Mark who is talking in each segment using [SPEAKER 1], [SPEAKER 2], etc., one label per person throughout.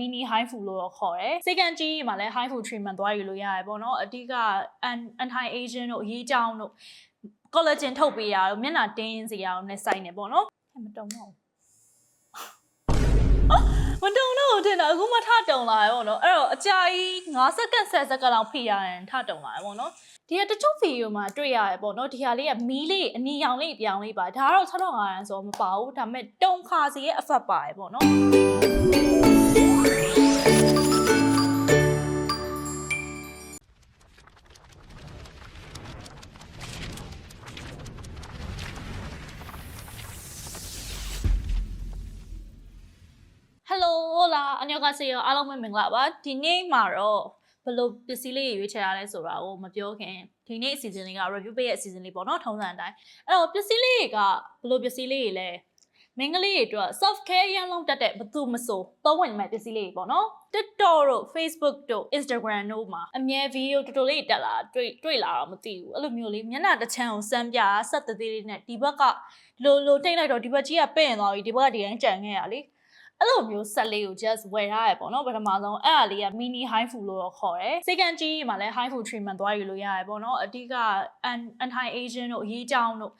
[SPEAKER 1] mini high fu လို့တော့ခေါ်တယ်စေကန်ကြီးမှာလည်း high fu treatment သွားယူလို့ရတယ်ပေါ့နော်အဓိက anti aging တို့အရေးကြောင်းတို့ collagen ထုတ်ပေးရတို့မျက်နှာတင်းစေရအောင်နဲ့စိုက်နေပေါ့နော်မတုံတော့မတုံတော့တင်တာအခုမှထတုံလာရပေါ့နော်အဲ့တော့အကြာကြီး9စက္ကန့်10စက္ကန့်လောက်ဖိရရင်ထတုံလာရပေါ့နော်ဒီကတချို့ဗီဒီယိုမှာတွေ့ရတယ်ပေါ့နော်ဒီဟာလေးကမီးလေးအနီရောင်လေးပြောင်းလေးပါဒါကတော့6500ရန်ဆိုမပါဘူးဒါပေမဲ့တုံခါစီရဲ့အဖက်ပါတယ်ပေါ့နော် အညောကစေရောအားလုံးပဲမင်္ဂလာပါဒီနေ့မှာတော့ဘယ်လိုပစ္စည်းလေးတွေရွေးချယ်ရလဲဆိုတာကိုမပြောခင်ဒီနေ့အစီအစဉ်လေးက review ပေးရဲ့အစီအစဉ်လေးပေါ့နော်ထုံးစံအတိုင်းအဲ့တော့ပစ္စည်းလေးတွေကဘယ်လိုပစ္စည်းလေးတွေလဲမင်္ဂလေးတွေအတွက် soft care ရန်လုံးတက်တဲ့ဘသူမဆိုသုံးဝင်မဲ့ပစ္စည်းလေးတွေပေါ့နော် TikTok တို့ Facebook တို့ Instagram တို့မှာအမြဲ video တူတူလေးတက်လာတွေ့တွေ့လာတော့မသိဘူးအဲ့လိုမျိုးလေးမျက်နှာတစ်ချမ်းကိုစမ်းပြဆက်တသေးလေးနဲ့ဒီဘက်ကလိုလိုတိတ်လိုက်တော့ဒီဘက်ကြီးကပဲ့ရင်သွားပြီဒီဘက်ကဒီတိုင်းကြံခဲ့ရလေ အဲ့လိုမျိုးဆက်လေးကို just ဝယ်ထားရပေါ့နော်ပထမဆုံးအဲ့အလေးက mini high fu လို့တော့ခေါ်တယ်စေကန်ကြီးမှာလည်း high fu treatment သွားယူလို့ရတယ်ပေါ့နော်အဓိက anti aging တို့အရေးကြောင်းတို့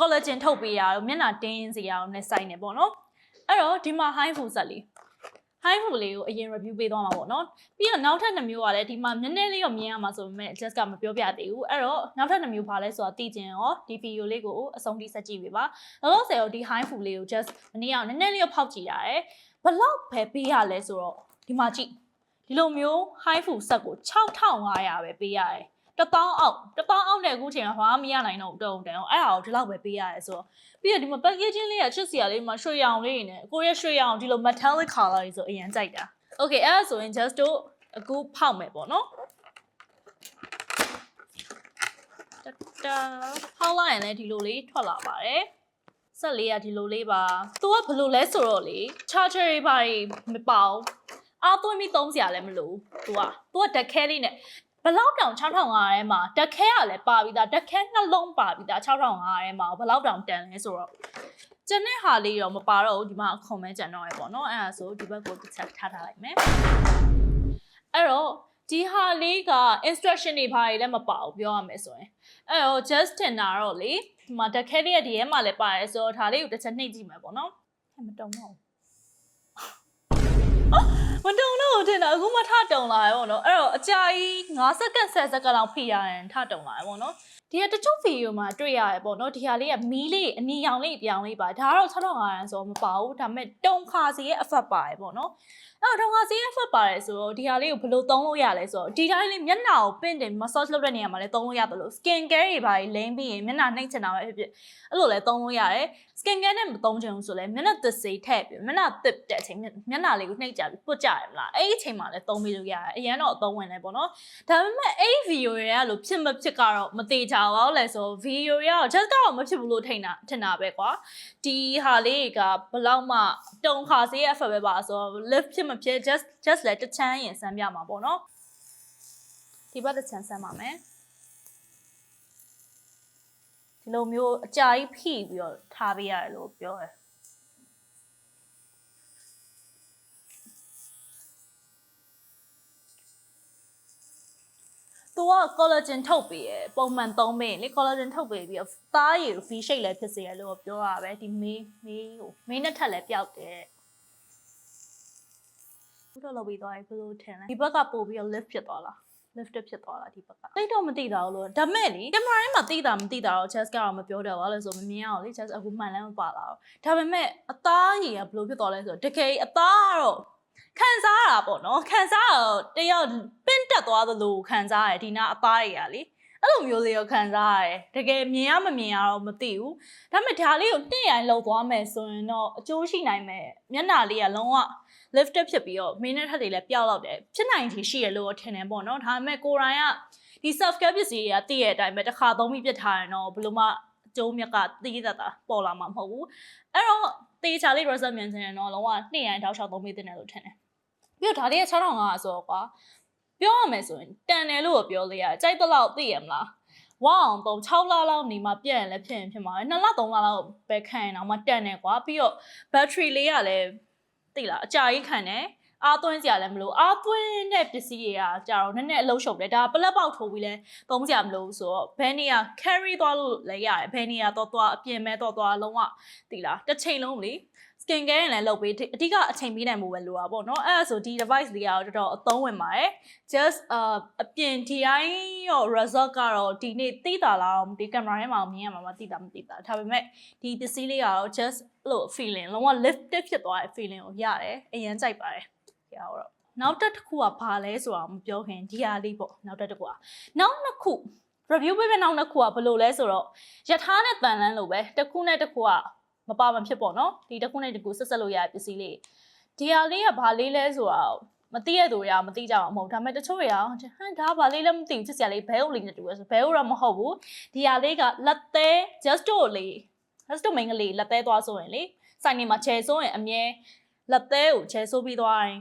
[SPEAKER 1] collagen ထုတ်ပေးရတို့မျက်နှာတင်းစေရအောင်နဲ့စိုက်နေပေါ့နော်အဲ့တော့ဒီမှာ high fu ဆက်လေး high fu လေးကိုအရင် review ပေးသွားမှာပေါ့နော်ပြီးတော့နောက်ထပ်နှစ်မျိုးကလည်းဒီမှာနည်းနည်းလေးတော့မြင်ရမှာဆိုပေမဲ့ just ကမပြောပြသေးဘူးအဲ့တော့နောက်ထပ်နှစ်မျိုးပါလဲဆိုတာသိချင်ရောဒီ video လေးကိုအဆုံးထိဆက်ကြည့်ပေးပါလောလောဆယ်တော့ဒီ high fu လေးကို just မနေ့ကနည်းနည်းလေးတော့ဖောက်ကြည့်ရတယ်ဘလောက်ပဲပေးရလဲဆိုတော့ဒီမှာကြည့်ဒီလိုမျိုး high fu ဆက်ကို6500ပဲပေးရတယ် တပေါင်းအောက်တပေါင်းအောက်နဲ့အခုချိန်ကဘာမှမရနိုင်တော့ဘူးတုံးတန်အောင်အဲ့ဒါကိုဒီလောက်ပဲပေးရတယ်ဆိုတော့ပြီးတော့ဒီမှာ packaging လေးကချစ်စရာလေးမှာရွှေရောင်လေးနဲ့ကိုရဲ့ရွှေရောင်ဒီလို metallic color ကြီးဆိုအရင်ကြိုက်တာ okay အဲ့ဒါဆိုရင် just တို့အခုဖောက်မယ်ပေါ့နော်တတာဖောက်လိုက်ရင်လည်းဒီလိုလေးထွက်လာပါတယ်ဆက်လေးကဒီလိုလေးပါ။ तू ကဘယ်လိုလဲဆိုတော့လေ charger တွေပါမပေါအောင်အားသွင်းပြီးသုံးစရာလည်းမလိုဘူး။ तू က तू ကတက်ခဲလေးနဲ့ ဘလောက်တောင်6500ထဲမှာတက်ခဲကလည်းပါပြီးသားတက်ခဲနှလုံးပါပြီးသား6500ထဲမှာဘလောက်တောင်တန်လဲဆိုတော့ကျန်တဲ့ဟာလေးတော့မပါတော့ဘူးဒီမှာအခွန်မဲကျန်တော့ရပေါ့နော်အဲ့ဒါဆိုဒီဘက်ကိုတစ်ချက်ထားထားလိုက်မယ်အဲ့တော့ဒီဟာလေးက instruction တွေဘာတွေလည်းမပါဘူးပြောရမယ်ဆိုရင်အဲ့တော့ just တင်တာတော့လေဒီမှာတက်ခဲလေးကဒီထဲမှာလည်းပါတယ်ဆိုတော့ဒါလေးကိုတစ်ချက်နှိပ်ကြည့်မယ်ပေါ့နော်ဟဲ့မတုံတော့ဘူးမတုံတော့ဘူးတ င်တာအခုမှထတုံလာရပေါ့နော်အဲ့တော့အကြာကြီး9စက္ကန့်10စက္ကန့်လောက်ဖိရရင်ထတုံလာရပေါ့နော် ဒီကတချို့ဗီဒီယိုမှာတွေ့ရတယ်ပေါ့နော်ဒီဟာလေးကမီးလေးအနီရောင်လေးပြောင်းလေးပါဒါကတော့6500ရန်ဆိုတော့မပါဘူးဒါပေမဲ့တုံခါစီရဲ့အဖက်ပါတယ်ပေါ့နော်အဲ့တော့တုံခါစီရဲ့အဖက်ပါတယ်ဆိုတော့ဒီဟာလေးကိုဘယ်လိုသုံးလို့ရလဲဆိုတော့ဒီတိုင်းလေးမျက်နှာကိုပင့်တယ် massage လုပ်တဲ့နေရာမှာလည်းသုံးလို့ရတယ်လို့ skin care တွေပါလိမ့်ပြီးရင်မျက်နှာနှိမ့်ချင်တာပဲဖြစ်ဖြစ်အဲ့လိုလည်းသုံးလို့ရတယ် skin care နဲ့မသုံးချင်ဘူးဆိုလဲမျက်နှာသစ်စေးထည့်ပြီးမျက်နှာသစ်တဲ့အချိန်မျက်နှာလေးကိုနှိပ်ကြပြီးပုတ်ကြရမလားအဲ့ဒီအချိန်မှာလည်းသုံးပြီးလို့ရတယ်အရင်တော့အသုံးဝင်တယ်ပေါ့နော်ဒါပေမဲ့အဲ့ဒီ video တွေကလို့ဖြစ်မဖြစ်ကတော့မသေးကြပါဘူးလဲဆို video တွေက just ကတော့မဖြစ်ဘူးလို့ထင်တာထင်တာပဲကွာဒီဟာလေးကဘလောက်မှတုံခါစေးရဲ့အဖက်ပဲပါဆိုတော့ lift ဖြစ်မဖြစ် just just လဲတစ်ချမ်းရင်စမ်းပြမှာပေါ့နော်ဒီဘက်တစ်ချမ်းစမ်းပါမယ်ဒီလိုမျိုးအကြာကြီးဖိပြီးတော့ထားပေးရတယ်လို့ပြောတယ် သူက collagen ထုတ်ပေးရယ်ပုံမှန်သုံးပေးရင်လေ collagen ထုတ်ပေးပြီးတော့သားရည် V shape လည်းဖြစ်စေရလို့ပြောတာပဲဒီမေးမေးကိုမေးနဲ့ထက်လည်းပျောက်တယ်ဘုတော့လောက်ပြီးသွားပြီဘယ်လိုထင်လဲဒီဘက်ကပို့ပြီးတော့ lift ဖြစ်သွားလား lift ဖြစ်သွားတာဒီဘက်ကတိတ်တော့မသိတာဘူးလို့ဒါမဲ့လေကင်မရာထဲမှာသိတာမသိတာတော့ chest ကတော့မပြောတော့ဘာလို့လဲဆိုမမြင်အောင်လေ chest အခုမှန်လည်းမပါလာတော့ဒါပေမဲ့အသားရည်ကဘယ်လိုဖြစ်သွားလဲဆိုတော့တကယ်အသားကတော့ ခံစားရတာပေါ့နော်ခံစားရတော့တယောက်ပင့်တက်သွားသလိုခံစားရတယ်ဒီနာအသားရည်ကလေအဲ့လိုမျိုးလေးကိုခံစားရတယ်တကယ်မြင်ရမမြင်ရတော့မသိဘူးဒါပေမဲ့ဒါလေးကိုနှစ်ရိုင်လောက်သွားမယ်ဆိုရင်တော့အကျိုးရှိနိုင်မယ်မျက်နှာလေးကလုံးဝ lift up ဖြစ်ပြီးတော့ minute ထက်တွေလည်းပျောက်တော့တယ်ဖြစ်နိုင်ချေရှိရလို့ထင်တယ်ပေါ့နော်ဒါပေမဲ့ကိုယ်တိုင်ကဒီ self care ပစ္စည်းတွေကတည့်ရတဲ့အတိုင်းပဲတစ်ခါသုံးပြီးပြစ်ထားရင်တော့ဘယ်လိုမှအကျိုးမြတ်ကတည်တတ်တာပေါ်လာမှာမဟုတ်ဘူးအဲ့တော့တေချာလေး result မြင်ချင်ရင်တော့လုံးဝနှစ်ရိုင်တောက်လျှောက်သုံးပြီးတင်တယ်လို့ထင်တယ် ပြီးတော့ဒါလေးက6500ဆိုတော့ကွာပြောရမယ်ဆိုရင်တန်တယ်လို့ပြောလို့ရတယ်ကြိုက်တဲ့လောက်သိရမလားဝအောင်တော့6လလောက်နေမှပြည့်ရင်လည်းဖြစ်ရင်ဖြစ်မှာပဲ2လ3လလောက်ပဲခံရင်တော့မှတန်တယ်ကွာပြီးတော့ battery လေးကလည်းသိလားအကြာကြီးခံတယ်အားသွင်းစရာလည်းမလိုအားသွင်းတဲ့ပစ္စည်းတွေကကြာတော့နည်းနည်းအလုံးရှုပ်တယ်ဒါပလက်ပေါက်ထိုးပြီးလဲသုံးစရာမလိုဘူးဆိုတော့ဘယ်နေရာ carry သွားလို့လည်းရတယ်ဘယ်နေရာတော့သွားအပြင်မဲ့တော့သွားလုံးဝတိလားတစ်ချိန်လုံးလေ skin care ရင်လည်းလုပ်ပေးအဓိကအချိန်ပေးနိုင်မှုပဲလိုတာပေါ့နော်အဲ့ဒါဆိုဒီ device လေးကတော့တော်တော်အသုံးဝင်ပါတယ် just အအပြင် DI ရော result ကတော့ဒီနေ့သိတာလားတော့မသိကင်မရာထဲမှာမြင်ရမှာမသိတာမသိတာဒါပေမဲ့ဒီပစ္စည်းလေးကတော့ just အဲ့လို feeling လုံးဝ lifted ဖြစ်သွားတဲ့ feeling ကိုရတယ်အရင်ကြိုက်ပါတယ်ဒီဟာတော့နောက်တစ်ခုကဘာလဲဆိုတာမပြောခင်ဒီဟာလေးပေါ့နောက်တစ်ခုကနောက်နှစ်ခု review ပေးမယ့်နောက်နှစ်ခုကဘယ်လိုလဲဆိုတော့ယထာနဲ့တန်လန်းလိုပဲတစ်ခုနဲ့တစ်ခုက မပါမဖြစ်ပေါ့နော်ဒီတစ်ခုနဲ့တစ်ခုဆက်ဆက်လို့ရတဲ့ပစ္စည်းလေးဒီဟာလေးကဘာလေးလဲဆိုတာမသိရသူတွေကမသိကြအောင်မဟုတ်ဒါပေမဲ့တချို့တွေကဟမ်ဒါဘာလေးလဲမသိဘူးချစ်စရာလေးဘဲဥလေးနဲ့တူရဲဆိုဘဲဥတော့မဟုတ်ဘူးဒီဟာလေးကလက်သေး just တို့လေး just တို့မိန်းကလေးလက်သေးသွားဆိုရင်လေစိုက်နေမှာချဲဆိုရင်အမြဲလက်သေးကိုချဲဆိုပြီးသွားရင်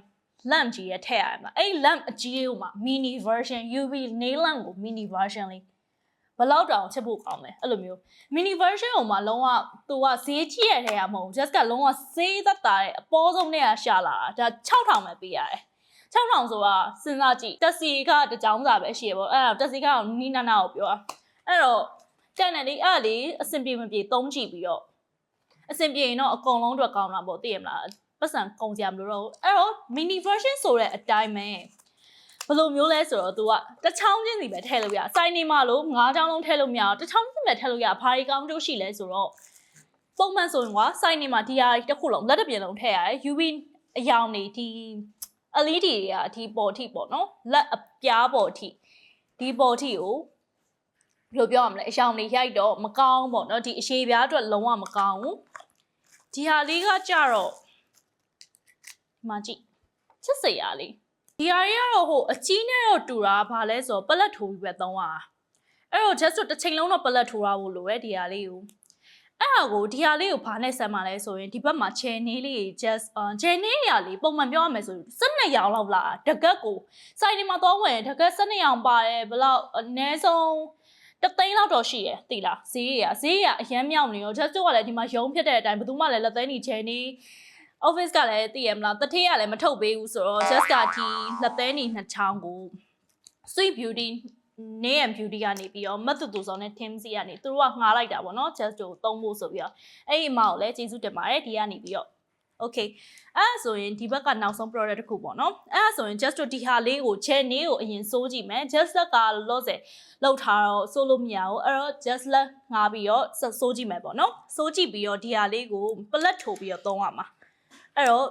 [SPEAKER 1] lamp ကြီးရထည့်ရမှာအဲ့ lamp အကြီးကိုမှ mini version UV nail lamp ကို mini version လေးဘယ် လောက်တောင်ချက်ဖို့ကောင်းလဲအဲ့လိုမျိုး mini version ကိုမှလုံးဝသူကဈေးကြီးရတဲ့ဟာမဟုတ်ဘူး just ကလုံးဝဈေးသက်တာတဲ့အပေါ်ဆုံးနဲ့ရှာလာတာဒါ6000ပဲပေးရတယ်6000ဆိုတာစဉ်းစားကြည့်တက်စီကတကြောင်စာပဲရှိရပေါ့အဲ့ဒါတက်စီကတော့နီးနာနာကိုပြောတာအဲ့တော့ကျန်တဲ့လေးအဲ့ဒါလေးအဆင်ပြေမပြေသုံးကြည့်ပြီးတော့အဆင်ပြေရင်တော့အကုန်လုံးအတွက်ကောင်းတာပေါ့သိရမလားပတ်စံကုန်ကြမလို့တော့ဘူးအဲ့တော့ mini version ဆိုတဲ့အတိုင်းပဲ ဘယ်လိုမျိုးလဲဆိုတော့ तू ကတစ်ချောင်းချင်းစီပဲထည့်လို့ရစိုင်းနေမှလို့ငါးချောင်းလုံးထည့်လို့မရအောင်တစ်ချောင်းချင်းပဲထည့်လို့ရဘာတွေကောင်းကျိုးရှိလဲဆိုတော့ပုံမှန်ဆိုရင်ကွာစိုင်းနေမှဒီဟာတစ်ခုလုံးလက်တစ်ပြင်လုံးထည့်ရတယ် UV အယောင်နေဒီ LED တွေကဒီပေါ်အထိပေါ့နော်လက်အပြားပေါ်အထိဒီပေါ်အထိကိုဘယ်လိုပြောရမလဲအယောင်နေရိုက်တော့မကောင်းပေါ့နော်ဒီအရှိပြားအတွက်လုံးဝမကောင်းဘူးဒီဟာလေးကကြတော့ဒီမှာကြည့်ချစ်စရာလေး ဒီဟာလေးကတော့ဟိုအကြီးနဲ့တော့တူတာဘာလဲဆိုတော့ပလက်ထိုးပြီးပဲသုံးရတာအဲ့တော့ just တစ်ချိန်လုံးတော့ပလက်ထိုးရဖို့လိုပဲဒီဟာလေးကိုအဲ့ဟာကိုဒီဟာလေးကိုဘာနဲ့ဆက်မှာလဲဆိုရင်ဒီဘက်မှာ chain နေလေး just အ chain နေရလေးပုံမှန်ပြောရမယ်ဆိုရင်12ရောင်လောက်လာတကက်ကိုစိုက်ဒီမှာတော့ဝင်တကက်12ရောင်ပါတယ်ဘယ်လောက်အနည်းဆုံးတသိန်းလောက်တော့ရှိရယ်သိလားဈေးရဈေးရအရမ်းမြောက်နေရော just ကလည်းဒီမှာရုံးဖြစ်တဲ့အတိုင်းဘယ်သူမှလည်းလက်သိန်းနေ chain နေ office ကလည်းသိရမလားတထေးကလည်းမထုတ်ပေးဘူးဆိုတော့ just ကဒီလက်သေးနေနှစ်ချောင်းကို sweet beauty နေရ beauty ကနေပြီးတော့မတ်တူတူဆောင်နဲ့ team စီကနေသူတို့ကငှားလိုက်တာပေါ့နော် just ကိုသုံးဖို့ဆိုပြီးတော့အဲ့ဒီအမကိုလည်းကျေးဇူးတင်ပါတယ်ဒီကနေပြီးတော့ okay အဲ့ဒါဆိုရင်ဒီဘက်ကနောက်ဆုံး product တစ်ခုပေါ့နော်အဲ့ဒါဆိုရင် just ဒီဟာလေးကို chain လေးကိုအရင်စိုးကြည့်မယ် just ကလော့စေလောက်ထားတော့စိုးလို့မရဘူးအဲ့တော့ just လက်ငါပြီးတော့စိုးကြည့်မယ်ပေါ့နော်စိုးကြည့်ပြီးတော့ဒီဟာလေးကို plat ထိုးပြီးတော့သုံးရမှာ အဲ့တော့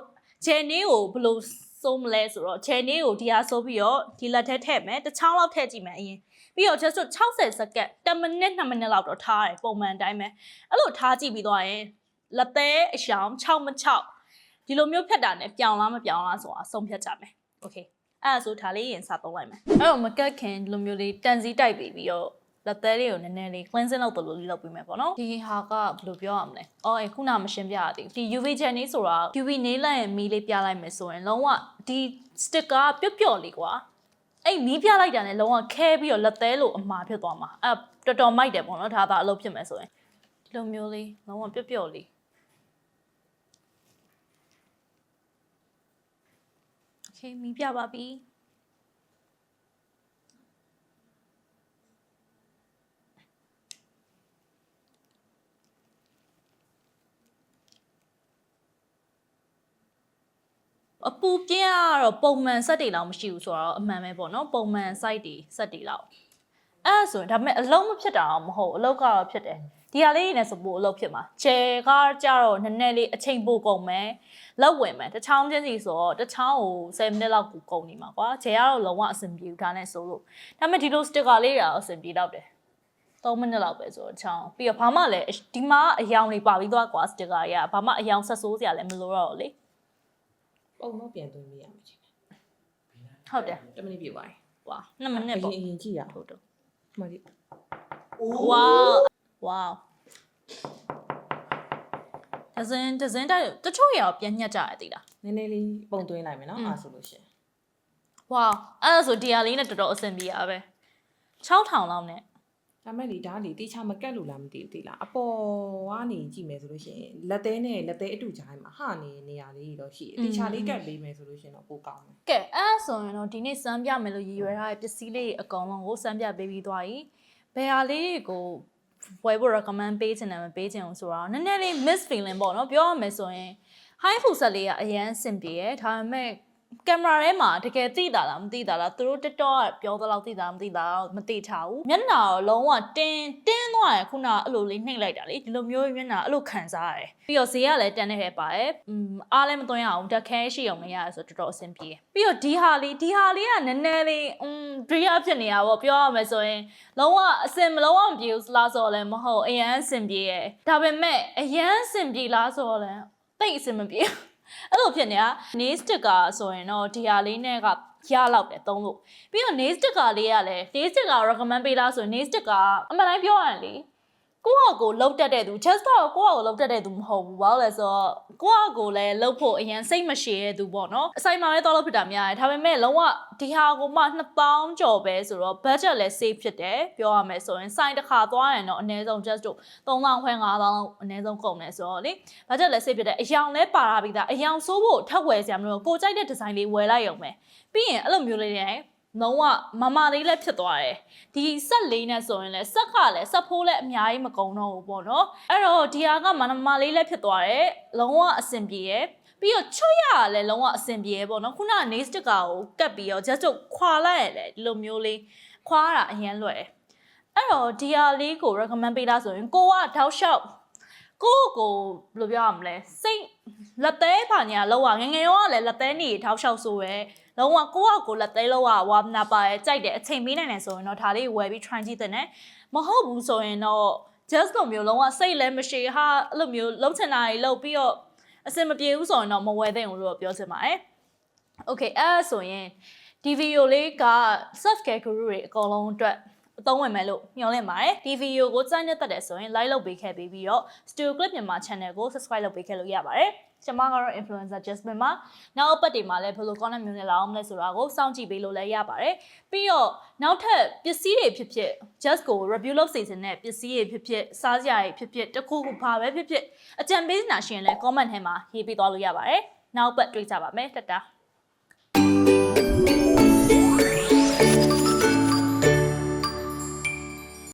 [SPEAKER 1] ခြေနည်းကိုဘယ်လိုစိုးမလဲဆိုတော့ခြေနည်းကိုဒီဟာစိုးပြီးတော့ဒီလက်ထဲထည့်မယ်တစ်ချောင်းလောက်ထည့်ကြည့်မယ်အရင်ပြီးတော့ just 60စက္ကန့်10မိနစ်2မိနစ်လောက်တော့ထားရတယ်ပုံမှန်အတိုင်းပဲအဲ့လိုထားကြည့်ပြီးသွားရင်လက်သေးအရှောင်6မ6ဒီလိုမျိုးဖြတ်တာနဲ့ပြောင်းလားမပြောင်းလားဆိုတာဆုံးဖြတ်ကြမယ်โอเคအဲ့ဒါဆိုဒါလေးရင်စသုံးလိုက်မယ်အဲ့တော့မကတ်ခင်ဒီလိုမျိုးလေးတန်စီတိုက်ပြီးပြီးတော့ လက်သေးလေးကိုနည်းနည်းလေး cleansing လုပ်တယ်လို့လေးလုပ်ပြီးမယ်ပေါ့နော်ဒီဟာကဘယ်လိုပြောရမလဲအော်အဲခုနမရှင်းပြရသေးဘူးဒီ UV gel နေဆိုတာ UV နေလိုက်ရင်မီးလေးပြလိုက်မယ်ဆိုရင်လုံးဝဒီ sticker ပျော့ပျော့လေးကွာအဲ့မီးပြလိုက်တာနဲ့လုံးဝခဲပြီးတော့လက်သေးလို့အမှားဖြစ်သွားမှာအဲ့တော်တော်မိုက်တယ်ပေါ့နော်ဒါသာအလုပ်ဖြစ်မယ်ဆိုရင်ဒီလိုမျိုးလေးလုံးဝပျော့ပျော့လေးโอเคမီးပြပါပြီ အပူပြင်းကတော့ပုံမှန်စက်တွေလောက်မရှိဘူးဆိုတော့အမှန်ပဲပေါ့နော်ပုံမှန် site တွေစက်တွေလောက်အဲ့ဒါဆိုရင်ဒါပေမဲ့အလုံးမဖြစ်တာတော့မဟုတ်ဘူးအလုံးကတော့ဖြစ်တယ်ဒီဟာလေးနဲ့ဆိုပို့အလုပ်ဖြစ်မှာချယ်ကကြတော့နည်းနည်းလေးအချိန်ပိုကုန်မယ်လောက်ဝင်မယ်တစ်ချောင်းချင်းစီဆိုတော့တစ်ချောင်းကို10မိနစ်လောက်ကိုကုန်နေမှာကွာချယ်ကတော့လုံးဝအဆင်ပြေဘူးဒါနဲ့ဆိုလို့ဒါပေမဲ့ဒီလို sticker လေးတွေအဆင်ပြေတော့တယ်3မိနစ်လောက်ပဲဆိုတော့ချောင်းပြီးတော့ဘာမှလည်းဒီမှာအယောင်တွေပါပြီးသွားကွာ sticker တွေကဘာမှအယောင်ဆက်ဆိုးစရာလည်းမလိုတော့ဘူးလေ
[SPEAKER 2] ပုံတော့ပြန်သွင်းပေးရမှာချင်း
[SPEAKER 1] ဟုတ်တယ်
[SPEAKER 2] 10မိနစ်ပြည့်သွားပြီ
[SPEAKER 1] ဝါ2မိနစ်ပေါ့
[SPEAKER 2] အရင်အရင်ကြည့်ရအောင်
[SPEAKER 1] ဟုတ်တယ်
[SPEAKER 2] ဒီမှာဒီ
[SPEAKER 1] ဝါဝါဒဇင်ဒဇင်တိုက်တချို့ရောပြန်ညက်ကြရသေးလား
[SPEAKER 2] နည်းနည်းလေးပုံသွင်းလိုက်မယ်နော်
[SPEAKER 1] อืม
[SPEAKER 2] အားဆိုလို့ရှရင်
[SPEAKER 1] ဝါအဲ့ဒါဆိုဒီဟာလေးနဲ့တော်တော်အဆင်ပြေရပဲ6000လောက်နဲ့
[SPEAKER 2] ဒါမဲ့လေဒါလေတေချာမကက်လို့လားမသိဘူးသိလားအပေါ်ကနေကြည့်မယ်ဆိုလို့ရှိရင်လက်သေးနဲ့လက်သေးအတူကြားမှာဟာနေနေရာလေးတော့ရှိတယ်တေချာလေးကက်ပေးမယ်ဆိုလို့ရှိရင်တော့ပိုကောင်းတယ်
[SPEAKER 1] ကဲအဲ့ဒါဆိုရင်တော့ဒီနေ့စမ်းပြမယ်လို့ရည်ရွယ်ထားတဲ့ပစ္စည်းလေးတွေအကောင်လုံးကိုစမ်းပြပေးပြီးသွားပြီဘယ်ဟာလေးတွေကိုဝယ်ဖို့ recommend ပေးချင်တယ်မပေးချင်ဘူးဆိုတော့နည်းနည်းလေး miss feeling ပေါ့နော်ပြောရမယ်ဆိုရင် high full set လေးကအရန်စင်ပြေရဒါပေမဲ့ ကင်မရာထဲမှာတကယ်သိတာလားမသိတာလားသူတို့ TikTok ကပြောသလောက်သိတာမသိတာတော့မသိချဘူးမျက်နှာတော့လုံးဝတင်းတင်းသွားရယ်ခုနကအဲ့လိုလေးနှိပ်လိုက်တာလေဒီလိုမျိုးမျက်နှာအဲ့လိုခံစားရတယ်ပြီးတော့ဈေးကလည်းတန်နေတဲ့ပါတယ်อืมအားလည်းမသွင်းရအောင်တက်ခဲရှိအောင်မရရဆိုတော်တော်အဆင်ပြေပြီးတော့ဒီဟာလေးဒီဟာလေးကနည်းနည်းလေးอืม dream ဖြစ်နေတာပေါ့ပြောရမယ်ဆိုရင်လုံးဝအဆင်မလုံးဝမပြေဘူးလားဆိုတော့လည်းမဟုတ်အရန်အဆင်ပြေရယ်ဒါပေမဲ့အရန်အဆင်ပြေလားဆိုတော့လည်းတိတ်အဆင်မပြေဘူး အဲ့လိုဖြစ်နေတာ nail sticker ဆိုရင်တော့ဒီဟာလေးနဲ့ကရလောက်တယ်သုံးလို့ပြီးတော့ nail sticker လေးကလည်း nail sticker recommend ပေးလားဆိုရင် nail sticker ကအမှန်တိုင်းပြောရရင်လေ ကိုယ့်ဟာကိုယ်လောက်တက်တဲ့သူ just တော့ကိုယ့်ဟာကိုယ်လောက်တက်တဲ့သူမဟုတ်ဘူးဘာလို့လဲဆိုတော့ကိုယ့်ဟာကိုယ်လည်းလောက်ဖို့အရင်စိတ်မရှည်တဲ့သူပေါ့နော်အဆိုင်မှာလည်းတော့လောက်ဖြစ်တာများတယ်ဒါပေမဲ့လုံးဝဒီဟာကိုမှ2000ကျော်ပဲဆိုတော့ budget လည်း save ဖြစ်တယ်ပြောရမယ်ဆိုရင်ဆိုင်တစ်ခါသွားရင်တော့အနည်းဆုံး just တို့3000ခွဲ5000လောက်အနည်းဆုံးကုန်တယ်ဆိုတော့လေ budget လည်း save ဖြစ်တယ်အယောင်လည်းပါလာပြီးသားအယောင်စိုးဖို့ထပ်ဝယ်စရာမလိုကိုကြိုက်တဲ့ design လေးဝယ်လိုက်ရုံပဲပြီးရင်အဲ့လိုမျိုးလေးတွေ လုံးဝမမလေးလည်းဖြစ်သွားတယ်ဒီဆက်လေးနဲ့ဆိုရင်လည်းဆက်ကလည်းဆက်ဖိုးလည်းအများကြီးမကုန်တော့ဘူးပေါ့နော်အဲ့တော့ဒီဟာကမမလေးလည်းဖြစ်သွားတယ်လုံးဝအဆင်ပြေရယ်ပြီးတော့ချွတ်ရကလည်းလုံးဝအဆင်ပြေရယ်ပေါ့နော်ခုနက nail sticker ကိုကတ်ပြီးတော့ just တော့ခွာလိုက်ရလေဒီလိုမျိုးလေးခွာတာအရင်လွယ်တယ်အဲ့တော့ဒီဟာလေးကို recommend ပေးတာဆိုရင်ကိုကတောက်လျှောက်ကိုယ့်ကိုဘယ်လိုပြောရမလဲစိတ်လက်သေးပါညာလောက်ရငယ်ငယ်ရောကလည်းလက်သေးနေထောက်လျှောက်ဆိုရဲ လုံးဝကိုယ့်အကိုလက်သေးလောက်ရဝါမနာပါရဲ့ကြိုက်တယ်အချိန်ပေးနိုင်တယ်ဆိုရင်တော့ဒါလေးဝယ်ပြီး try ကြည့်တဲ့နဲ့မဟုတ်ဘူးဆိုရင်တော့ just လိုမျိုးလုံးဝစိတ်လည်းမရှိဟာအဲ့လိုမျိုးလုံးချင်တာတွေလုပ်ပြီးတော့အဆင်မပြေဘူးဆိုရင်တော့မဝယ်သင့်ဘူးလို့ပြောချင်ပါတယ် Okay အဲ့ဒါဆိုရင်ဒီဗီဒီယိုလေးက self care guru တွေအကုန်လုံးအတွက်အသုံးဝင်မယ်လို့မျှော်လင့်ပါတယ်ဒီဗီဒီယိုကိုစိုက်နေတတ်တယ်ဆိုရင် like လုပ်ပေးခဲ့ပြီးပြီးတော့ Studio Clip မြန်မာ channel ကို subscribe လုပ်ပေးခဲ့လို့ရပါတယ် ကျွန်မကတော့ influencer Jasmine ပါနောက်အပတ်တွေမှာလည်းဘယ်လို content မျိုးနဲ့လာအောင်မလဲဆိုတာကိုစောင့်ကြည့်ပေးလို့လည်းရပါတယ်ပြီးတော့နောက်ထပ်ပစ္စည်းတွေဖြစ်ဖြစ် just ကို review လုပ်စီစဉ်တဲ့ပစ္စည်းတွေဖြစ်ဖြစ်စားစရာတွေဖြစ်ဖြစ်တစ်ခုခုဘာပဲဖြစ်ဖြစ်အကြံပေးစနာရှင်လည်း comment ထဲမှာရေးပေးသွားလို့ရပါတယ်နောက်ပတ်တွေ့ကြပါမယ်တတား